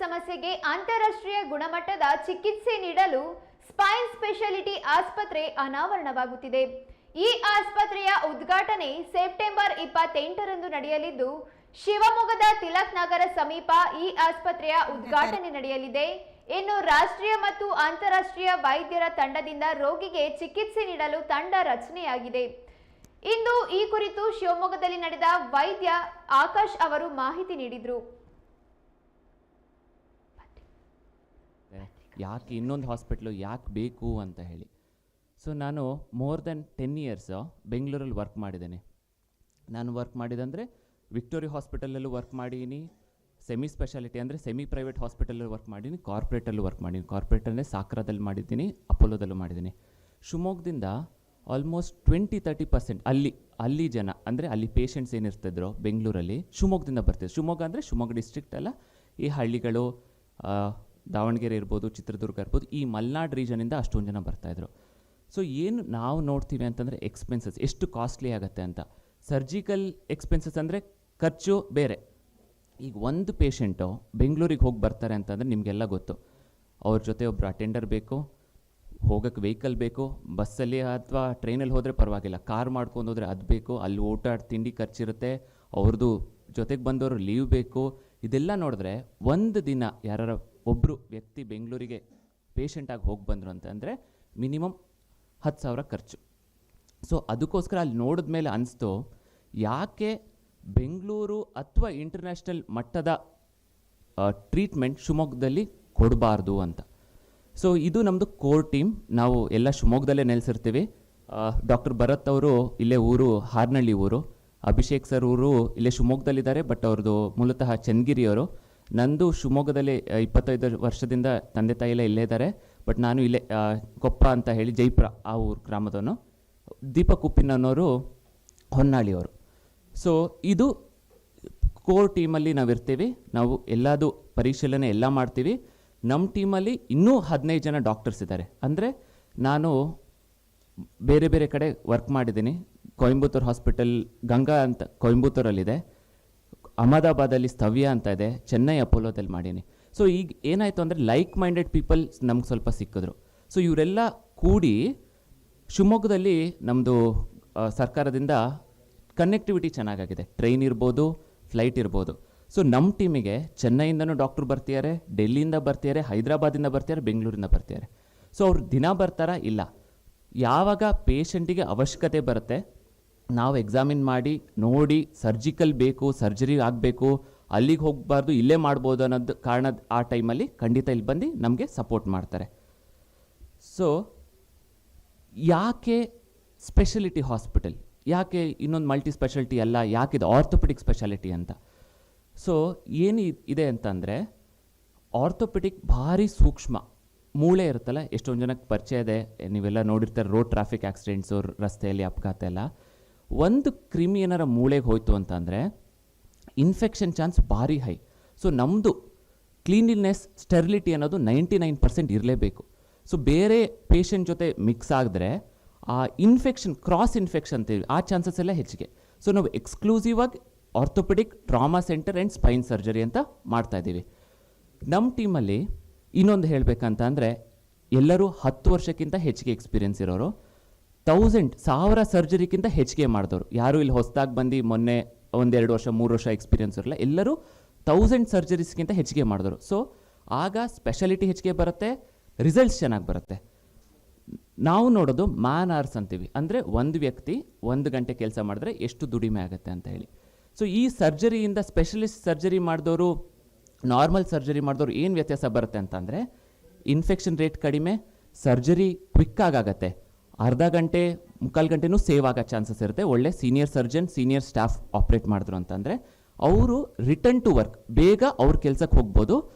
ಸಮಸ್ಯೆಗೆ ಅಂತಾರಾಷ್ಟ್ರೀಯ ಗುಣಮಟ್ಟದ ಚಿಕಿತ್ಸೆ ನೀಡಲು ಸ್ಪೈನ್ ಸ್ಪೆಷಾಲಿಟಿ ಆಸ್ಪತ್ರೆ ಅನಾವರಣವಾಗುತ್ತಿದೆ. ಈ ಆಸ್ಪತ್ರೆಯ ಉದ್ಘಾಟನೆ ಸೆಪ್ಟೆಂಬರ್ ಇಪ್ಪತ್ತೆಂಟರಂದು ನಡೆಯಲಿದ್ದು, ಶಿವಮೊಗ್ಗದ ತಿಲಕ್ ನಗರ ಸಮೀಪ ಈ ಆಸ್ಪತ್ರೆಯ ಉದ್ಘಾಟನೆ ನಡೆಯಲಿದೆ. ಇನ್ನು ರಾಷ್ಟ್ರೀಯ ಮತ್ತು ಅಂತಾರಾಷ್ಟ್ರೀಯ ವೈದ್ಯರ ತಂಡದಿಂದ ರೋಗಿಗೆ ಚಿಕಿತ್ಸೆ ನೀಡಲು ತಂಡ ರಚನೆಯಾಗಿದೆ. ಇಂದು ಈ ಕುರಿತು ಶಿವಮೊಗ್ಗದಲ್ಲಿ ನಡೆದ ವೈದ್ಯ ಆಕಾಶ್ ಅವರು ಮಾಹಿತಿ ನೀಡಿದರು. ಯಾಕೆ ಇನ್ನೊಂದು ಹಾಸ್ಪಿಟ್ಲು ಯಾಕೆ ಬೇಕು ಅಂತ ಹೇಳಿ. ಸೊ ನಾನು ಮೋರ್ ದೆನ್ ಟೆನ್ ಇಯರ್ಸ್ ಬೆಂಗಳೂರಲ್ಲಿ ವರ್ಕ್ ಮಾಡಿದ್ದೇನೆ. ನಾನು ವರ್ಕ್ ಮಾಡಿದಂದರೆ ವಿಕ್ಟೋರಿಯಾ ಹಾಸ್ಪಿಟಲಲ್ಲೂ ವರ್ಕ್ ಮಾಡೀನಿ ಸೆಮಿ ಸ್ಪೆಷಾಲಿಟಿ ಅಂದರೆ ಸೆಮಿ ಪ್ರೈವೇಟ್ ಹಾಸ್ಪಿಟಲಲ್ಲಿ ವರ್ಕ್ ಮಾಡೀನಿ ಕಾರ್ಪೊರೇಟಲ್ಲೂ ವರ್ಕ್ ಮಾಡೀನಿ. ಕಾರ್ಪೊರೇಟ್ ಅಂದರೆ ಸಾಕ್ರಾದಲ್ಲಿ ಮಾಡಿದ್ದೀನಿ, ಅಪೋಲೋದಲ್ಲೂ ಮಾಡಿದ್ದೀನಿ. ಶಿವಮೊಗ್ಗದಿಂದ ಆಲ್ಮೋಸ್ಟ್ ಟ್ವೆಂಟಿ ತರ್ಟಿ ಪರ್ಸೆಂಟ್ ಅಲ್ಲಿ ಅಲ್ಲಿ ಜನ, ಅಂದರೆ ಅಲ್ಲಿ ಪೇಷಂಟ್ಸ್ ಏನಿರ್ತಿದ್ರು ಬೆಂಗಳೂರಲ್ಲಿ ಶಿವಮೊಗ್ಗದಿಂದ ಬರ್ತಿದ್ರು. ಶಿವಮೊಗ್ಗ ಅಂದರೆ ಶಿವಮೊಗ್ಗ ಡಿಸ್ಟ್ರಿಕ್ಟ್ ಅಲ್ಲ, ಈ ಹಳ್ಳಿಗಳು ದಾವಣಗೆರೆ ಇರ್ಬೋದು, ಚಿತ್ರದುರ್ಗ ಇರ್ಬೋದು, ಈ ಮಲ್ನಾಡ್ ರೀಜನಿಂದ ಅಷ್ಟೊಂದು ಜನ ಬರ್ತಾಯಿದ್ರು ಸೊ ಏನು ನಾವು ನೋಡ್ತೀವಿ ಅಂತಂದರೆ ಎಕ್ಸ್ಪೆನ್ಸಸ್ ಎಷ್ಟು ಕಾಸ್ಟ್ಲಿ ಆಗುತ್ತೆ ಅಂತ. ಸರ್ಜಿಕಲ್ ಎಕ್ಸ್ಪೆನ್ಸಸ್ ಅಂದರೆ ಖರ್ಚು ಬೇರೆ. ಈಗ ಒಂದು ಪೇಷೆಂಟು ಬೆಂಗಳೂರಿಗೆ ಹೋಗಿ ಬರ್ತಾರೆ ಅಂತಂದರೆ ನಿಮಗೆಲ್ಲ ಗೊತ್ತು. ಅವ್ರ ಜೊತೆ ಒಬ್ಬರು ಅಟೆಂಡರ್ ಬೇಕು ಹೋಗೋಕ್ಕೆ ವೆಹಿಕಲ್ ಬೇಕು ಬಸ್ಸಲ್ಲಿ ಅಥವಾ ಟ್ರೈನಲ್ಲಿ ಹೋದರೆ ಪರವಾಗಿಲ್ಲ. ಕಾರ್ ಮಾಡ್ಕೊಂಡು ಹೋದರೆ ಅದು ಬೇಕು, ಅಲ್ಲಿ ಊಟ, ತಿಂಡಿ ಖರ್ಚಿರುತ್ತೆ ಅವ್ರದ್ದು ಜೊತೆಗೆ ಬಂದವರು ಲೀವ್ ಬೇಕು. ಇದೆಲ್ಲ ನೋಡಿದ್ರೆ ಒಂದು ದಿನ ಯಾರ ಒಬ್ಬರು ವ್ಯಕ್ತಿ ಬೆಂಗಳೂರಿಗೆ ಪೇಷಂಟಾಗಿ ಹೋಗಿ ಬಂದರು ಅಂತಂದರೆ ಮಿನಿಮಮ್ ಹತ್ತು ಸಾವಿರ ಖರ್ಚು. ಸೊ ಅದಕ್ಕೋಸ್ಕರ ಅಲ್ಲಿ ನೋಡಿದ ಮೇಲೆ ಅನಿಸ್ತು, ಯಾಕೆ ಬೆಂಗಳೂರು ಅಥವಾ ಇಂಟರ್ನ್ಯಾಷನಲ್ ಮಟ್ಟದ ಟ್ರೀಟ್ಮೆಂಟ್ ಶಿವಮೊಗ್ಗದಲ್ಲಿ ಕೊಡಬಾರ್ದು ಅಂತ. ಸೊ ಇದು ನಮ್ಮದು ಕೋರ್ ಟೀಮ್ ನಾವು ಎಲ್ಲ ಶಿವಮೊಗ್ಗದಲ್ಲೇ ನೆಲೆಸಿರ್ತೀವಿ. ಡಾಕ್ಟರ್ ಭರತ್ ಅವರು ಇಲ್ಲೇ ಊರು, ಹಾರ್ನಳ್ಳಿ ಊರು. ಅಭಿಷೇಕ್ ಸರ್ ಊರು ಇಲ್ಲೇ ಶಿವಮೊಗ್ಗದಲ್ಲಿದ್ದಾರೆ ಬಟ್ ಅವ್ರದ್ದು ಮೂಲತಃ ಚನ್ನಗಿರಿಯವರು. ನಂದು ಶಿವಮೊಗ್ಗದಲ್ಲಿ ಇಪ್ಪತ್ತೈದು ವರ್ಷದಿಂದ ತಂದೆ ತಾಯಿ ಇಲ್ಲೇ ಇದ್ದಾರೆ. ಬಟ್ ನಾನು ಇಲ್ಲೇ ಕೊಪ್ಪ ಅಂತ ಹೇಳಿ ಜೈಪುರ, ಆ ಊರು ಗ್ರಾಮದವನು. ದೀಪಕ್ ಉಪ್ಪಿನ ಅನ್ನೋರು ಹೊನ್ನಾಳಿಯವರು. ಸೊ ಇದು ಕೋರ್ ಟೀಮಲ್ಲಿ ನಾವು ಇರ್ತೀವಿ ನಾವು ಎಲ್ಲದು ಪರಿಶೀಲನೆ ಎಲ್ಲ ಮಾಡ್ತೀವಿ. ನಮ್ಮ ಟೀಮಲ್ಲಿ ಇನ್ನೂ ಹದಿನೈದು ಜನ ಡಾಕ್ಟರ್ಸ್ ಇದ್ದಾರೆ. ಅಂದರೆ ನಾನು ಬೇರೆ ಬೇರೆ ಕಡೆ ವರ್ಕ್ ಮಾಡಿದ್ದೀನಿ. ಕೊಯಂಬತ್ತೂರು ಹಾಸ್ಪಿಟಲ್ ಗಂಗಾ ಅಂತ ಕೊಯಂಬತ್ತೂರಲ್ಲಿದೆ. ಅಹಮದಾಬಾದಲ್ಲಿ ಸ್ತವ್ಯ ಅಂತ ಇದೆ, ಚೆನ್ನೈ ಅಪೋಲೋದಲ್ಲಿ ಮಾಡೀನಿ. ಸೊ ಈಗ ಏನಾಯಿತು ಅಂದರೆ ಲೈಕ್ ಮೈಂಡೆಡ್ ಪೀಪಲ್ ನಮ್ಗೆ ಸ್ವಲ್ಪ ಸಿಕ್ಕಿದ್ರು. ಸೊ ಇವರೆಲ್ಲ ಕೂಡಿ ಶಿವಮೊಗ್ಗದಲ್ಲಿ ನಮ್ಮದು ಸರ್ಕಾರದಿಂದ ಕನೆಕ್ಟಿವಿಟಿ ಚೆನ್ನಾಗಾಗಿದೆ. ಟ್ರೈನ್ ಇರ್ಬೋದು ಫ್ಲೈಟ್ ಇರ್ಬೋದು. ಸೊ ನಮ್ಮ ಟೀಮಿಗೆ ಚೆನ್ನೈಯಿಂದನೂ ಡಾಕ್ಟ್ರು ಬರ್ತಿದ್ದಾರೆ ಡೆಲ್ಲಿಯಿಂದ ಬರ್ತಿದ್ದಾರೆ ಹೈದರಾಬಾದಿಂದ ಬರ್ತಿದ್ದಾರೆ ಬೆಂಗಳೂರಿಂದ ಬರ್ತಿದ್ದಾರೆ ಸೊ ಅವ್ರು ದಿನ ಬರ್ತಾರಾ ಇಲ್ಲ? ಯಾವಾಗ ಪೇಷಂಟಿಗೆ ಅವಶ್ಯಕತೆ ಬರುತ್ತೆ ನಾವು ಎಕ್ಸಾಮಿನ್ ಮಾಡಿ, ನೋಡಿ ಸರ್ಜಿಕಲ್ ಬೇಕು ಸರ್ಜರಿ ಆಗಬೇಕು, ಅಲ್ಲಿಗೆ ಹೋಗಬಾರ್ದು, ಇಲ್ಲೇ ಮಾಡ್ಬೋದು ಅನ್ನೋದು ಕಾರಣ ಆ ಟೈಮಲ್ಲಿ ಖಂಡಿತ ಇಲ್ಲಿ ಬಂದು ನಮಗೆ ಸಪೋರ್ಟ್ ಮಾಡ್ತಾರೆ. ಸೊ ಯಾಕೆ ಸ್ಪೆಷಲಿಟಿ ಹಾಸ್ಪಿಟಲ್ ಯಾಕೆ ಇನ್ನೊಂದು ಮಲ್ಟಿ ಸ್ಪೆಷಾಲಿಟಿ ಅಲ್ಲ ಯಾಕಿದೆ ಆರ್ಥೋಪೆಡಿಕ್ ಸ್ಪೆಷಾಲಿಟಿ ಅಂತ? ಸೊ ಏನು ಇದ್- ಇದೆ ಅಂತಂದರೆ ಆರ್ಥೋಪೆಡಿಕ್ ಭಾರಿ ಸೂಕ್ಷ್ಮ. ಮೂಳೆ ಇರುತ್ತಲ್ಲ, ಎಷ್ಟೊಂದು ಜನಕ್ಕೆ ಪರಿಚಯ ಇದೆ. ನೀವೆಲ್ಲ ನೋಡಿರ್ತಾರೆ ರೋಡ್ ಟ್ರಾಫಿಕ್ ಆಕ್ಸಿಡೆಂಟ್ಸು ರಸ್ತೆಯಲ್ಲಿ ಅಪಘಾತ ಎಲ್ಲ. ಒಂದು ಕ್ರಿಮಿ ಏನಾರ ಮೂಳೆಗೆ ಹೋಯಿತು ಅಂತಂದರೆ ಇನ್ಫೆಕ್ಷನ್ ಚಾನ್ಸ್ ಭಾರಿ ಹೈ ಸೊ ನಮ್ಮದು ಕ್ಲೀನಿನೆಸ್ ಸ್ಟೆರಿಲಿಟಿ ಅನ್ನೋದು ನೈಂಟಿ ನೈನ್ ಪರ್ಸೆಂಟ್ ಇರಲೇಬೇಕು. ಸೊ ಬೇರೆ ಪೇಷಂಟ್ ಜೊತೆ ಮಿಕ್ಸ್ ಆಗಿದ್ರೆ ಆ ಇನ್ಫೆಕ್ಷನ್ ಕ್ರಾಸ್ ಇನ್ಫೆಕ್ಷನ್ ಅಂತೀವಿ ಆ ಚಾನ್ಸಸ್ ಎಲ್ಲ ಹೆಚ್ಚಿಗೆ. ಸೊ ನಾವು ಎಕ್ಸ್ಕ್ಲೂಸಿವ್ ಆಗಿ orthopaedic trauma centre and spine surgery ಅಂತ ಮಾಡ್ತಾ ಇದ್ದೀವಿ. ನಮ್ಮ ಟೀಮಲ್ಲಿ ಇನ್ನೊಂದು ಹೇಳಬೇಕಂತ ಅಂದರೆ ಎಲ್ಲರೂ ಹತ್ತು ವರ್ಷಕ್ಕಿಂತ ಹೆಚ್ಚಿಗೆ ಎಕ್ಸ್ಪೀರಿಯನ್ಸ್ ಇರೋರು ತೌಸಂಡ್ ಸಾವಿರ ಸರ್ಜರಿಗಿಂತ ಹೆಚ್ಚಿಗೆ ಮಾಡಿದವರು. ಯಾರು ಇಲ್ಲಿ ಹೊಸದಾಗಿ ಬಂದು ಮೊನ್ನೆ ಒಂದೆರಡು ವರ್ಷ, ಮೂರು ವರ್ಷ ಎಕ್ಸ್ಪೀರಿಯನ್ಸ್ ಇರಲ್ಲ, ಎಲ್ಲರೂ ತೌಸಂಡ್ ಸರ್ಜರೀಸ್ಗಿಂತ ಹೆಚ್ಚಿಗೆ ಮಾಡಿದವರು. ಸೊ ಆಗ ಸ್ಪೆಷಾಲಿಟಿ ಹೆಚ್ಚಿಗೆ ಬರುತ್ತೆ ರಿಸಲ್ಟ್ಸ್ ಚೆನ್ನಾಗಿ ಬರುತ್ತೆ. ನಾವು ನೋಡೋದು ಮ್ಯಾನ್ ಆರ್ಸ್ ಅಂತೀವಿ. ಅಂದರೆ ಒಂದು ವ್ಯಕ್ತಿ ಒಂದು ಗಂಟೆ ಕೆಲಸ ಮಾಡಿದ್ರೆ ಎಷ್ಟು ದುಡಿಮೆ ಆಗುತ್ತೆ ಅಂತ ಹೇಳಿ. ಸೊ ಈ ಸರ್ಜರಿಯಿಂದ ಸ್ಪೆಷಲಿಸ್ಟ್ ಸರ್ಜರಿ ಮಾಡಿದವರು ನಾರ್ಮಲ್ ಸರ್ಜರಿ ಮಾಡಿದವರು ಏನು ವ್ಯತ್ಯಾಸ ಬರುತ್ತೆ ಅಂತಂದರೆ ಇನ್ಫೆಕ್ಷನ್ ರೇಟ್ ಕಡಿಮೆ ಸರ್ಜರಿ ಕ್ವಿಕ್ ಆಗಾಗತ್ತೆ ಅರ್ಧ ಗಂಟೆ, ಮುಕ್ಕಾಲು ಗಂಟೆನೂ ಸೇವ್ ಆಗೋ ಚಾನ್ಸಸ್ ಇರುತ್ತೆ. ಒಳ್ಳೆ senior surgeon, senior staff operate ಮಾಡಿದ್ರು ಅಂತಂದರೆ, ಅವರು ರಿಟರ್ನ್ ಟು ವರ್ಕ್, ಬೇಗ ಅವ್ರ ಕೆಲಸಕ್ಕೆ ಹೋಗ್ಬೋದು.